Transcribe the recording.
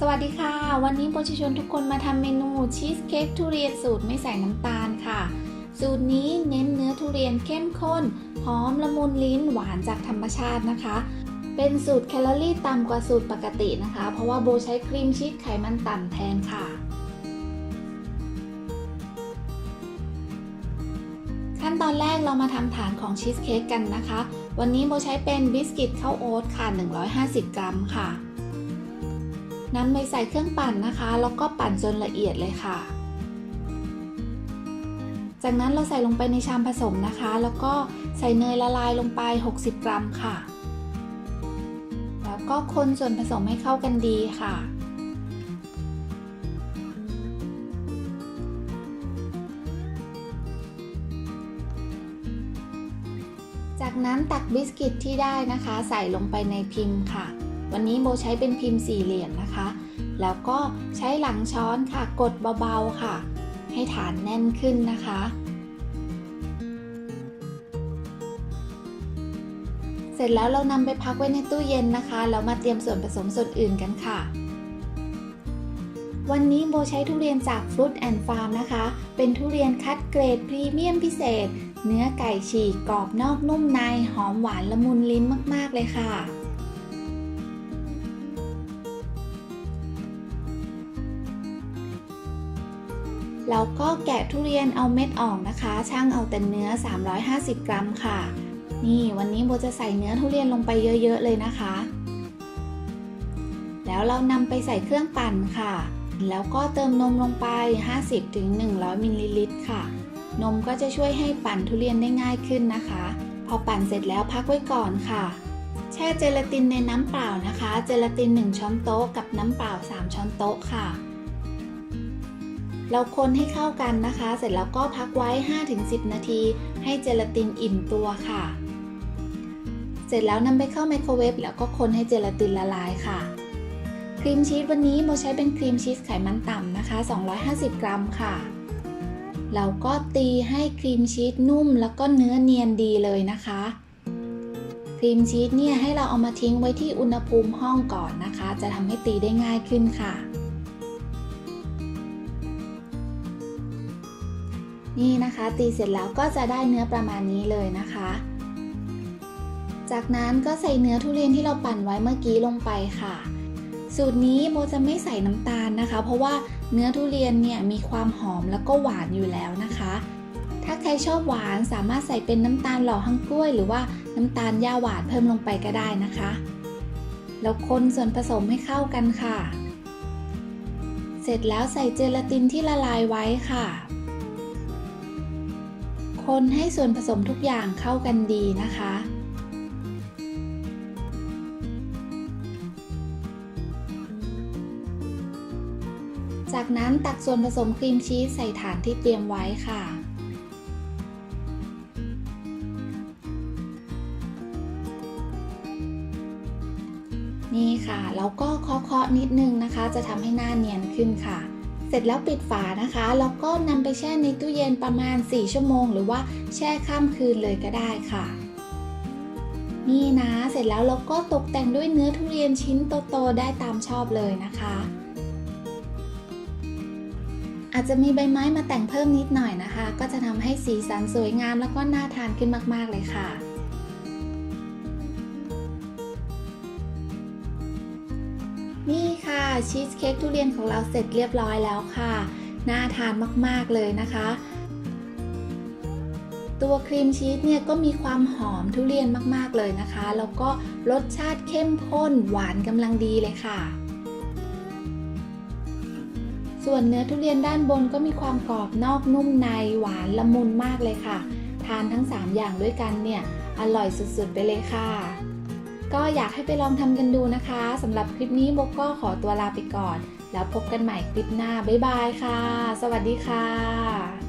สวัสดีค่ะ วันนี้โบจะชวนทุกคนมาทำเมนูชีสเค้กทุเรียนสูตรไม่ใส่น้ำตาลค่ะ สูตรนี้เน้นเนื้อทุเรียนเข้มข้น หอมละมุนลิ้นหวานจากธรรมชาตินะคะ เป็นสูตรแคลอรี่ต่ำกว่าสูตรปกตินะคะ เพราะว่าโบใช้ครีมชีสไขมันต่ำแทนค่ะ ขั้นตอนแรกเรามาทำฐานของชีสเค้กกันนะคะ วันนี้โบใช้เป็นบิสกิตข้าวโอ๊ตค่ะ 150 กรัมค่ะ นำไปใส่เครื่องปั่นนะคะ แล้วก็ปั่นจนละเอียดเลยค่ะ จากนั้นเราใส่ลงไปในชามผสมนะคะ แล้วก็ใส่เนยละลายลงไป 60 กรัมค่ะ แล้วก็คนส่วนผสมให้เข้ากันดีค่ะจากนั้นตักบิสกิตที่ได้นะคะ ใส่ลงไปในพิมพ์ค่ะ วันนี้โบใช้เป็นพิมพ์สี่เหลี่ยมนะคะ แล้วก็ใช้หลังช้อนค่ะ กดเบาๆค่ะ ให้ฐานแน่นขึ้นนะคะ เสร็จแล้วเรานำไปพักไว้ในตู้เย็นนะคะ แล้วมาเตรียมส่วนผสมส่วนอื่นกันค่ะวันนี้โบใช้ทุเรียนจาก Fruit and Farm นะคะ เป็นทุเรียนคัดเกรดพรีเมียมพิเศษ เนื้อไก่ฉีกกรอบนอกนุ่มใน หอมหวานละมุนลิ้นมาก ๆ เลยค่ะ แล้วก็แกะทุเรียนเอาเม็ดออกนะคะ ช่างเอาแต่เนื้อ 350 กรัมค่ะ นี่วันนี้โบจะใส่เนื้อทุเรียนลงไปเยอะๆเลยนะคะ แล้วเรานำไปใส่เครื่องปั่นค่ะ แล้วก็เติมนมลงไป 50-100 มิลลิลิตรค่ะ นมก็จะช่วยให้ปั่นทุเรียนได้ง่ายขึ้นนะคะ พอปั่นเสร็จแล้วพักไว้ก่อนค่ะแช่เจลาตินในน้ำเปล่านะคะ เจลาติน 1 ช้อนโต๊ะกับน้ำเปล่า 3 ช้อนโต๊ะค่ะ เราคนให้เข้ากันนะคะ เสร็จแล้วก็พักไว้ 5-10 นาที ให้เจลาตินอิ่มตัวค่ะ เสร็จแล้วนำไปเข้าไมโครเวฟแล้วก็คนให้เจลาตินละลายค่ะ ครีมชีสวันนี้โมใช้เป็นครีมชีสไขมันต่ำนะคะ 250 กรัมค่ะ เราก็ตีให้ครีมชีสนุ่มแล้วก็เนื้อเนียนดีเลยนะคะครีมชีสเนี่ยให้เราเอามาทิ้งไว้ที่อุณหภูมิห้องก่อนนะคะ จะทำให้ตีได้ง่ายขึ้นค่ะ นี่นะคะ ตีเสร็จแล้วก็จะได้เนื้อประมาณนี้เลยนะคะ จากนั้นก็ใส่เนื้อทุเรียนที่เราปั่นไว้เมื่อกี้ลงไปค่ะ สูตรนี้โมจะไม่ใส่น้ำตาลนะคะ เพราะว่าเนื้อทุเรียนเนี่ยมีความหอมแล้วก็หวานอยู่แล้วนะคะ ถ้าใครชอบหวานสามารถใส่เป็นน้ำตาลหล่อฮังกล้วย หรือว่าน้ำตาลย่าหวานเพิ่มลงไปก็ได้นะคะแล้วคนส่วนผสมให้เข้ากันค่ะ เสร็จแล้วใส่เจลาตินที่ละลายไว้ค่ะ คนให้ส่วนผสมทุกอย่างเข้ากันดีนะคะ จากนั้นตักส่วนผสมครีมชีสใส่ฐานที่เตรียมไว้ค่ะนี่ค่ะแล้วก็เคาะๆนิดนึงนะคะ จะทำให้หน้าเนียนขึ้นค่ะ เสร็จแล้วปิดฝานะคะ แล้วก็นำไปแช่ในตู้เย็นประมาณ 4 ชั่วโมง หรือว่าแช่ข้ามคืนเลยก็ได้ค่ะ นี่นะ เสร็จแล้วเราก็ตกแต่งด้วยเนื้อทุเรียนชิ้นโตๆได้ตามชอบเลยนะคะ อาจจะมีใบไม้มาแต่งเพิ่มนิดหน่อยนะคะ ก็จะทำให้สีสันสวยงามแล้วก็น่าทานขึ้นมากๆเลยค่ะนี่ค่ะ ชีสเค้กทุเรียนของเราเสร็จเรียบร้อยแล้วค่ะ น่าทานมากๆเลยนะคะ ตัวครีมชีสเนี่ยก็มีความหอมทุเรียนมากๆเลยนะคะ แล้วก็รสชาติเข้มข้นหวานกำลังดีเลยค่ะ ส่วนเนื้อทุเรียนด้านบนก็มีความกรอบนอกนุ่มในหวานละมุนมากเลยค่ะ ทานทั้ง 3 อย่างด้วยกันเนี่ยอร่อยสุดๆไปเลยค่ะ ก็อยากให้ไปลองทำกันดูนะคะสำหรับคลิปนี้โบก็ขอตัวลาไปก่อน แล้วพบกันใหม่คลิปหน้า บ๊ายบายค่ะ สวัสดีค่ะ